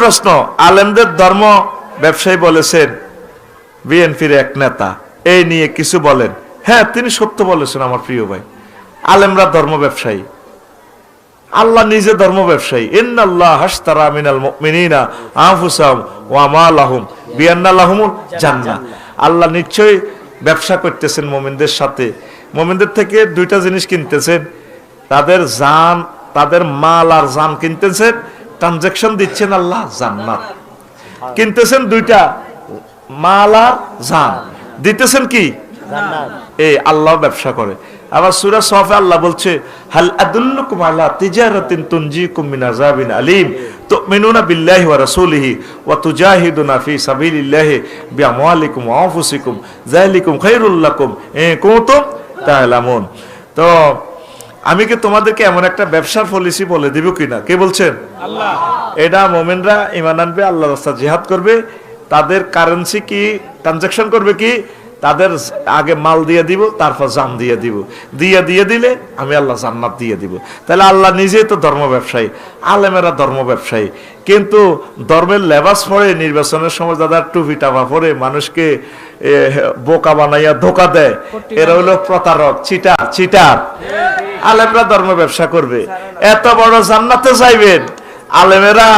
প্রশ্ন, আলেমদের ধর্ম ব্যবসায়ী বলেছেন, বিএনপির এক নেতা, এই নিয়ে কিছু বলেন। হ্যাঁ তিনি সত্য বলেছেন আমার প্রিয় ভাই। আলেমরা ধর্ম ব্যবসায়ী। আল্লাহ নিজে ধর্ম ব্যবসায়ী। ইন্নাল্লাহ হাসতারা মিনাল আল্লাহ নিশ্চয়ই ব্যবসা করতেছেন মুমিনদের সাথে। মুমিনদের থেকে দুইটা জিনিস কিনতেছেন। তাদের জান, তাদের মাল আর জান কিনতেছেন। ট্রানজাকশন দিচ্ছেন আল্লাহ জান্নাত। কিনতেছেন দুইটা মাল জান। দিতেছেন কি? এই আল্লাহ ব্যবসা করে। আবার সূরা সফে আল্লাহ বলছে হাল আদুল্লুকুম আলা তিজারাতিন তুনজিকুম মিন আযাবিন আলিম। তুমিনুনা বিল্লাহি ওয়া রাসূলিহি ওয়া তুজাহিদুনা ফি সাবিলিল্লাহি বিআমওয়ালিকুম ওয়া আনফুসিকুম। যালিকুম খায়রুল লাকুম। ইন কুনতুম তা'লামুন তো আমি কি তোমাদেরকে এমন একটা ব্যবসার পলিসি বলে দিব কিনা? কে বলছেন? আল্লাহ। এটা মোমেনরা ইমান আনবে আল্লাহর রাস্তা জিহাদ করবে। তাদের কারেন্সি কি? ট্রানজাকশন করবে কি? তাদের আগে মাল দিয়ে দিব তারপর জান দিয়ে দিব। দিয়ে দিয়ে দিলে আমি আল্লাহ জান্নাত দিয়ে দিব। তাহলে আল্লাহ নিজেই তো ধর্ম ব্যবসায়ী আলেমেরা ধর্ম ব্যবসায়ী। কিন্তু ধর্মের লেবাস পরে নির্বাচনের সময় দাদা টুপি টাপা পরে মানুষকে বোকা বানাইয়া ধোকা দেয়। এরা হলো প্রতারক চিটার চিটার। আলেমরা ধর্ম ব্যবসা করবে। এত বড় জান্নাতে যাইবেন। আলেমেরা